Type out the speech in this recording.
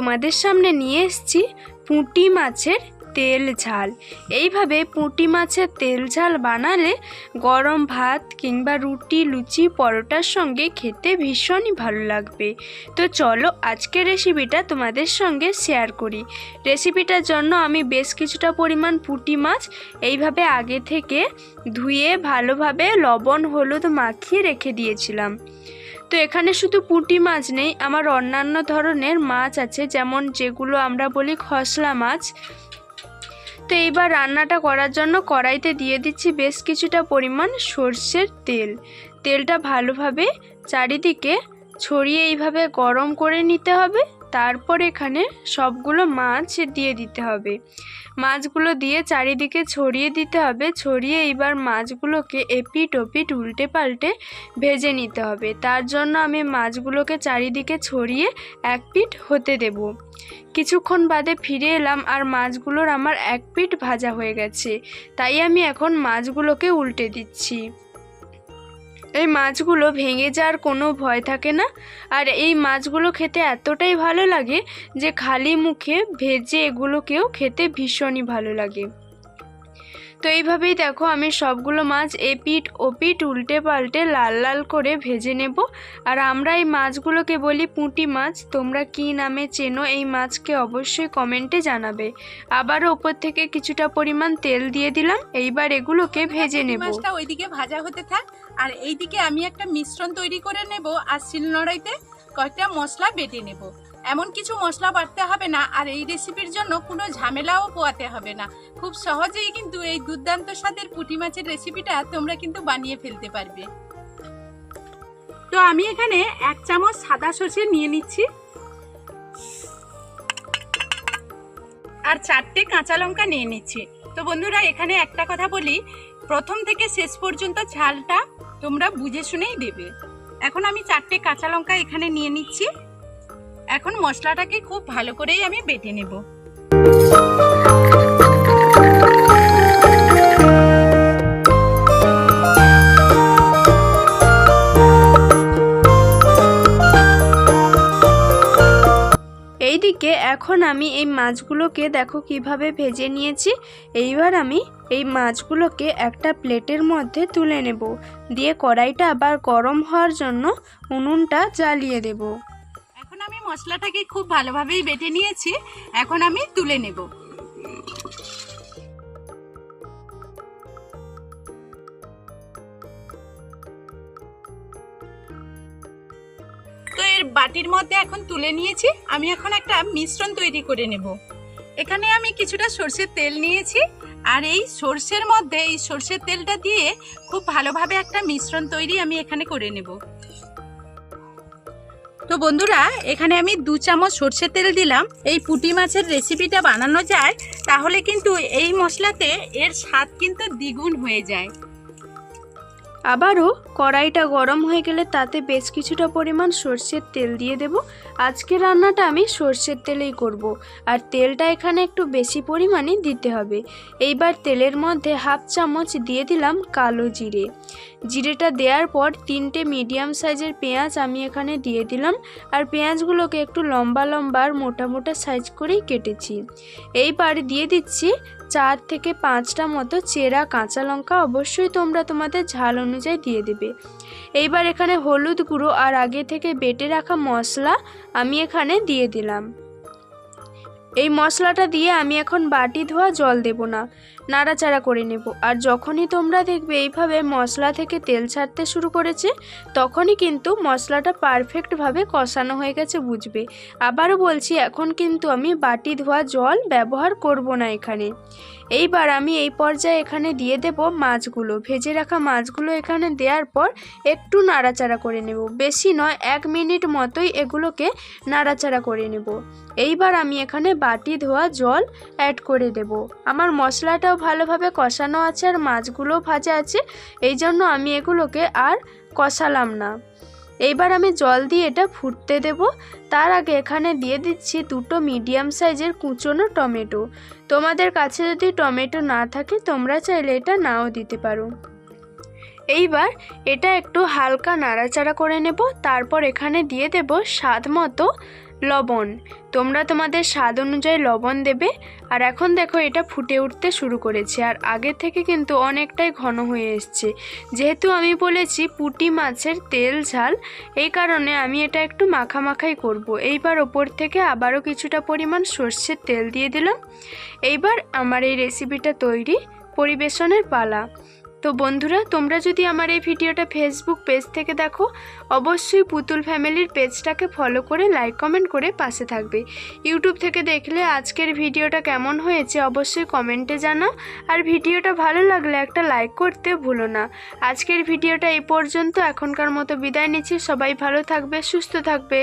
তোমাদের সামনে নিয়ে এসেছি পুঁটি মাছের তেল ঝাল। এইভাবে পুঁটি মাছের তেল ঝাল বানালে গরম ভাত কিংবা রুটি, লুচি, পরোটার সঙ্গে খেতে ভীষণই ভালো লাগবে। তো চলো আজকের রেসিপিটা তোমাদের সঙ্গে শেয়ার করি। রেসিপিটার জন্য আমি বেশ কিছুটা পরিমাণ পুঁটি মাছ এইভাবে আগে থেকে ধুয়ে ভালোভাবে লবণ, হলুদ মাখিয়ে রেখে দিয়েছিলাম। তো এখানে শুধু পুঁটি মাছ নেই, আমার অন্যান্য ধরনের মাছ আছে, যেমন যেগুলো আমরা বলি খসলা মাছ। তো এইবার রান্নাটা করার জন্য কড়াইতে দিয়ে দিচ্ছি বেশ কিছুটা পরিমাণ সর্ষের তেল। তেলটা ভালোভাবে চারিদিকে ছড়িয়ে এইভাবে গরম করে নিতে হবে। তারপর এখানে সবগুলো মাছ দিয়ে দিতে হবে। মাছগুলো দিয়ে চারিদিকে ছড়িয়ে দিতে হবে, ছড়িয়ে এইবার মাছগুলোকে এপিট ওপিট উল্টে পাল্টে ভেজে নিতে হবে। তার জন্য আমি মাছগুলোকে চারিদিকে ছড়িয়ে এক পিঠ হতে দেব। কিছুক্ষণ বাদে ফিরে এলাম আর মাছগুলোর আমার এক পিট ভাজা হয়ে গেছে। তাই আমি এখন মাছগুলোকে উল্টে দিচ্ছি। এই মাছগুলো ভেঙে যাওয়ার কোনো ভয় থাকে না। আর এই মাছগুলো খেতে এতটাই ভালো লাগে যে, খালি মুখে ভেজে এগুলোকেও খেতে ভীষণই ভালো লাগে। তো এইভাবেই দেখো আমি সবগুলো মাছ এপিট ওপিট উল্টে পাল্টে লাল লাল করে ভেজে নেব। আর আমরা এই মাছগুলোকে বলি পুঁটি মাছ। তোমরা কি নামে চেনো এই মাছকে অবশ্যই কমেন্টে জানাবে। আবারও ওপর থেকে কিছুটা পরিমাণ তেল দিয়ে দিলাম। এইবার এগুলোকে ভেজে নেব। মাছটা ওইদিকে ভাজা হতে থাক। আর এইদিকে আমি একটা মিশ্রণ তৈরি করে নেব। আর শিলনোড়াইতে কয়েকটা মশলা বেটে নেব। এমন কিছু মশলা বাটতে হবে না, আর এই রেসিপির জন্য কোনো ঝামেলাও পোয়াতে হবে না। খুব সহজেই কিন্তু এই দুর্দান্ত স্বাদের পুঁটি মাছের রেসিপিটা তোমরা কিন্তু বানিয়ে ফেলতে পারবে। তো আমি এখানে এক চামচ সাদা সর্ষে নিয়ে নিচ্ছি। আর চারটে কাঁচা লঙ্কা নিয়ে নিচ্ছি। তো বন্ধুরা, এখানে একটা কথা বলি, প্রথম থেকে শেষ পর্যন্ত ঝালটা তোমরা বুঝে শুনেই দেবে। এখন আমি চারটে কাঁচা লঙ্কা এখানে নিয়ে নিচ্ছি। এখন মশলাটাকে খুব ভালো করেই আমি বেটে নেব। এইদিকে এখন আমি এই মাছগুলোকে দেখো কীভাবে ভেজে নিয়েছি। এইবার আমি এই মাছগুলোকে একটা প্লেটের মধ্যে তুলে নেব। দিয়ে কড়াইটা আবার গরম হওয়ার জন্য উনুনটা জ্বালিয়ে দেব। মশলাটাকে খুব ভালোভাবেই বেটে নিয়েছি। এখন আমি তুলে নেব। তো এর বাটির মধ্যে এখন তুলে নিয়েছি। আমি এখন একটা মিশ্রণ তৈরি করে নেব। এখানে আমি কিছুটা সর্ষের তেল নিয়েছি। আর এই সর্ষের মধ্যে এই সর্ষের তেলটা দিয়ে খুব ভালোভাবে একটা মিশ্রণ তৈরি আমি এখানে করে নেব। তো বন্ধুরা, এখানে আমি দু চামচ সর্ষের তেল দিলাম। এই পুটি মাছের রেসিপিটা বানানো যায়, তাহলে কিন্তু এই মশলাতে এর স্বাদ কিন্তু দ্বিগুণ হয়ে যায়। আবারও কড়াইটা গরম হয়ে গেলে তাতে বেশ কিছুটা পরিমাণ সর্ষের তেল দিয়ে দেব। আজকে রান্নাটা আমি সর্ষের তেলেই করব। আর তেলটা এখানে একটু বেশি পরিমাণে দিতে হবে। এইবার তেলের মধ্যে হাফ চামচ দিয়ে দিলাম কালো জিরে। জিরেটা দেওয়ার পর তিনটে মিডিয়াম সাইজের পেঁয়াজ আমি এখানে দিয়ে দিলাম আর পেঁয়াজগুলোকে একটু লম্বা লম্বা আর মোটা মোটা সাইজ করেই কেটেছি। এইবার দিয়ে দিচ্ছি চার থেকে পাঁচটা মতো চেরা কাঁচা লঙ্কা অবশ্যই তোমরা তোমাদের ঝাল অনুযায়ী দিয়ে দেবে। এইবার এখানে হলুদ গুঁড়ো আর আগে থেকে বেটে রাখা মশলা আমি এখানে দিয়ে দিলাম। এই মশলাটা দিয়ে আমি এখন বাটি ধোয়া জল দেব না। নাড়াচাড়া করে নেব। আর যখনই তোমরা দেখবে এইভাবে মশলা থেকে তেল ছাড়তে শুরু করেছে, তখনই কিন্তু মশলাটা পারফেক্টভাবে কষানো হয়ে গেছে বুঝবে। আবারও বলছি, এখন কিন্তু আমি বাটি ধোয়া জল ব্যবহার করব না এখানে। এইবার আমি এই পর্যায়ে এখানে দিয়ে দেব মাছগুলো। ভেজে রাখা মাছগুলো এখানে দেওয়ার পর একটু নাড়াচাড়া করে নেব। বেশি নয়, এক মিনিট মতোই এগুলোকে নাড়াচাড়া করে নেব। এইবার আমি এখানে বাটি ধোয়া জল অ্যাড করে দেব। আমার মশলাটাও ভালোভাবে কষানো আছে আর মাছগুলোও ভাজা আছে, এই জন্য আমি এগুলোকে আর কষালাম না। এইবার আমি জল দিয়ে এটা ফুটতে দেব। তার আগে এখানে দিয়ে দিচ্ছি দুটো মিডিয়াম সাইজের কুচনো টমেটো। তোমাদের কাছে যদি টমেটো না থাকে, তোমরা চাইলে এটা নাও দিতে পারো। এইবার এটা একটু হালকা নাড়াচাড়া করে নেব। তারপর এখানে দিয়ে দেব স্বাদ মতো লবণ। তোমরা তোমাদের স্বাদ অনুযায়ী লবণ দেবে। আর এখন দেখো এটা ফুটে উঠতে শুরু করেছে। আর আগে থেকে কিন্তু অনেকটাই ঘন হয়ে এসছে। যেহেতু আমি বলেছি পুঁটি মাছের তেল ঝাল, এই কারণে আমি এটা একটু মাখা মাখাই করব। এইবার ওপর থেকে আবারও কিছুটা পরিমাণ সর্ষের তেল দিয়ে দিলাম। এইবার আমার এই রেসিপিটা তৈরি পরিবেশনের পালা। তো বন্ধুরা, তোমরা যদি আমার এই ভিডিওটা ফেসবুক পেজ থেকে দেখো, অবশ্যই পুতুল ফ্যামিলির পেজটাকে ফলো করে লাইক কমেন্ট করে পাশে থাকবে। ইউটিউব থেকে দেখলে আজকের ভিডিওটা কেমন হয়েছে অবশ্যই কমেন্টে জানাও আর ভিডিওটা ভালো লাগলে একটা লাইক করতে ভুলো না। আজকের ভিডিওটা এই পর্যন্ত, এখনকার মতো বিদায় নিচ্ছি। সবাই ভালো থাকবে, সুস্থ থাকবে।